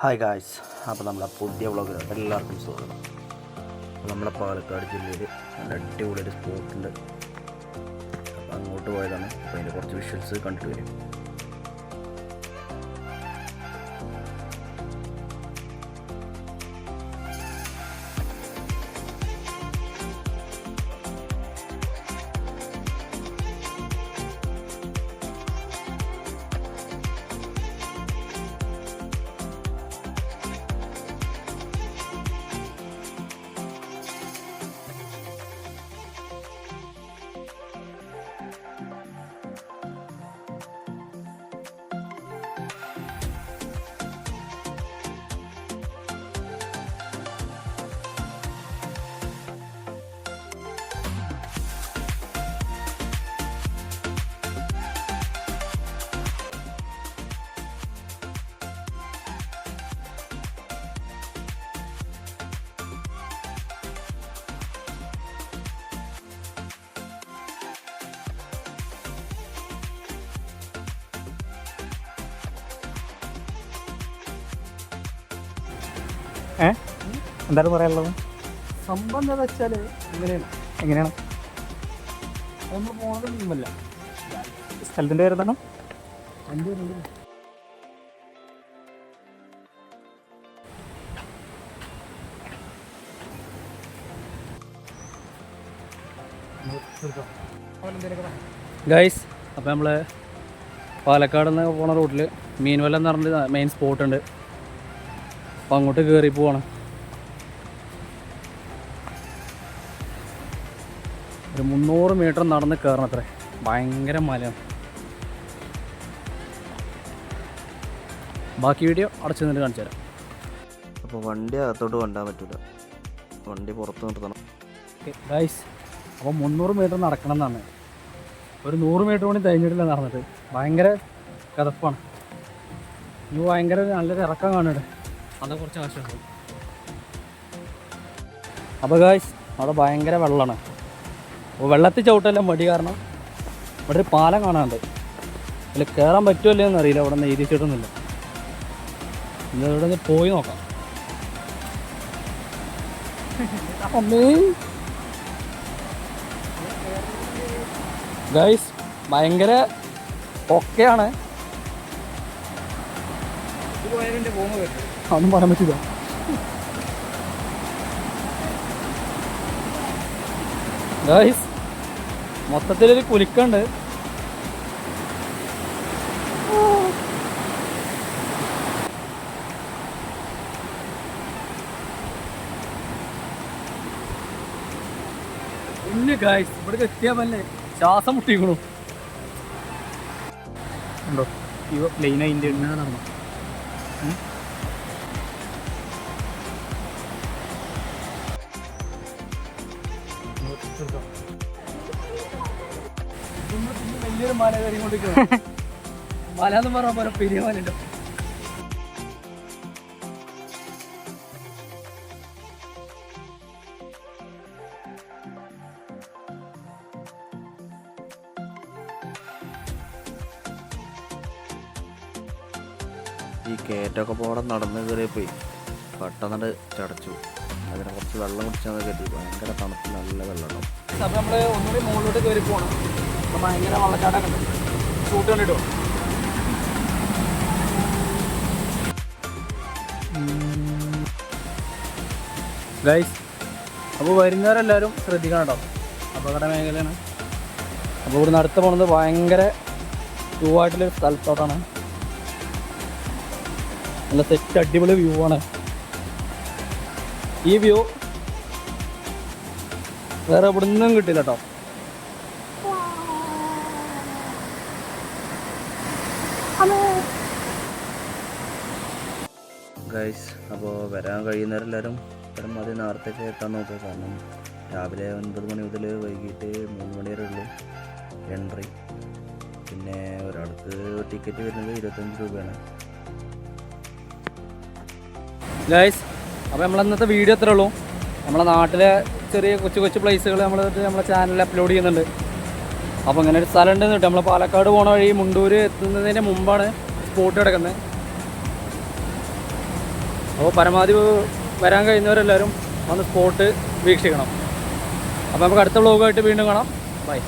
Hi guys അപ്പോൾ നമ്മുടെ പുതിയ വ്ളോഗിൽ എല്ലാവർക്കും സ്വാഗതം. നമ്മുടെ പാലക്കാട് ജില്ലയിൽ നല്ല അടിപൊളിയൊരു സ്പോട്ടുണ്ട് അപ്പോൾ അങ്ങോട്ട് പോയതാണ്. അപ്പോൾ അതിന്റെ കുറച്ച് വിഷ്വൽസ് കണ്ടിട്ട് വരും. ഏ? എന്താണ് പറയാനുള്ളത്? സംഭവം എന്താ വെച്ചാൽ എങ്ങനെയാണ് എങ്ങനെയാണ്? നമ്മൾ പോണത് നീമല്ല. സ്ഥലത്തിന്റെ പേര് എന്താണ് എന്റെ ഗൈസ് അപ്പോൾ നമ്മൾ പാലക്കാട് നിന്ന് പോണ റൂട്ടിൽ മീൻവല്ലം എന്ന് പറഞ്ഞൊരു മെയിൻ സ്പോട്ട് അപ്പോൾ അങ്ങോട്ട് കയറി പോവാണ്. ഒരു മുന്നൂറ് മീറ്റർ നടന്ന് കയറണം അത്രേ ഭയങ്കര മലയാണ്. ബാക്കി വീഡിയോ അടച്ചു നിന്നിട്ട് കാണിച്ചു തരാം. അപ്പോൾ വണ്ടി അകത്തോട്ട് കൊണ്ടാൻ പറ്റില്ല വണ്ടി പുറത്ത് നിർത്തണം. ഗൈസ് അപ്പോൾ മുന്നൂറ് മീറ്റർ നടക്കണം എന്നാണ്. ഒരു നൂറ് മീറ്റർ കൂടി കഴിഞ്ഞിട്ടില്ല നടന്നിട്ട്. ഭയങ്കര കഥപ്പാണ്. ഇനി ഭയങ്കര നല്ലൊരു ഇറക്കം കാണുന്നുണ്ട്. അത് കുറച്ച് ആവശ്യമുണ്ട്. അപ്പോൾ ഗായ്സ് അവിടെ ഭയങ്കര വെള്ളമാണ്. അപ്പോൾ വെള്ളത്തിൽ ചവിട്ടല്ല മടി കാരണം ഇവിടെ ഒരു പാലം കാണാനുണ്ട്. അതിൽ കയറാൻ പറ്റുമല്ലോ എന്നറിയില്ല അവിടെ നിന്ന് എഴുതിച്ചിട്ടൊന്നുമില്ല ഇന്ന് ഇവിടെ നിന്ന് പോയി നോക്കാം. ഗൈസ് ഭയങ്കര ഒക്കെയാണ് ഒന്നും പറയാൻ പറ്റില്ല. മൊത്തത്തിലൊരു കുലുക്കുണ്ട്. ഇല്ല ഗായ്സ് ഇവിടെ എത്തിയാമല്ലേ ശ്വാസം മുട്ടിക്കണു. ഉണ്ടോ? ഇവ ലൈൻ ഇന്ത്യ എണ്ണ വലിയൊരു മല കയറി മല എന്ന് പറഞ്ഞ പോലെ പെരിയ മല ഉണ്ട് ഈ കേറ്റൊക്കെ പോടം നടന്ന് കയറിയപ്പോയി പെട്ടെന്നിട്ട് ചടച്ചു. അതിനെ കുറച്ച് വെള്ളം കുടിച്ചാൽ കരുതി ഭയങ്കര തണുപ്പ് നല്ല വെള്ളം ഉണ്ടാവും അപ്പൊ നമ്മൾ ഒന്നുകൂടി മുകളിലോട്ട് കയറി പോകണം അപ്പൊ ഭയങ്കര വെള്ളച്ചാട്ടൊക്കെ ഉണ്ട്. ഷൂട്ട് കണ്ടിട്ടോ? ഗൈസ് അപ്പോൾ വരുന്നവരെല്ലാവരും ശ്രദ്ധിക്കണം കേട്ടോ. അപകട മേഖലയാണ് അപ്പോൾ ഇവിടുന്ന് അടുത്ത് പോണത് ഭയങ്കര വ്യൂ ആയിട്ടുള്ളൊരു സ്ഥലത്തോട്ടാണ്. നല്ല സെറ്റ് അടിപൊളി വ്യൂ ആണ്. ഈ വ്യൂ. വേറെ ഇവിടെ നിന്നും കിട്ടില്ല കേട്ടോ ഗൈസ് അപ്പോൾ വരാൻ കഴിയുന്നവരെല്ലാവരും പരമാവധി നേരത്തേക്ക് എത്താൻ നോക്കുക. കാരണം രാവിലെ ഒൻപത് മണി മുതൽ വൈകിട്ട് മൂന്ന് മണി വരെ ഉള്ളൂ എൻട്രി. പിന്നെ ഒരാൾക്ക് ടിക്കറ്റ് വരുന്നത് ഇരുപത്തഞ്ച് രൂപയാണ്. ഗൈസ് അപ്പോൾ നമ്മൾ ഇന്നത്തെ വീഡിയോ എത്ര ഉള്ളൂ. നമ്മളെ നാട്ടിലെ ചെറിയ കൊച്ചു കൊച്ചു പ്ലേസുകൾ നമ്മൾ നമ്മളെ ചാനലിൽ അപ്ലോഡ് ചെയ്യുന്നുണ്ട്. അപ്പോൾ അങ്ങനെ ഒരു സ്ഥലം ഉണ്ടെന്ന് കേട്ടോ. നമ്മൾ പാലക്കാട് പോണ വഴി മുണ്ടൂർ എത്തുന്നതിന് മുമ്പാണ് സ്പോട്ട് കിടക്കുന്നത് അപ്പോൾ പരമാവധി വരാൻ കഴിയുന്നവരെല്ലാവരും വന്ന് സ്പോട്ട് വീക്ഷിക്കണം. അപ്പോൾ നമുക്ക് അടുത്ത വ്ളോഗായിട്ട് വീണ്ടും കാണാം. ബൈ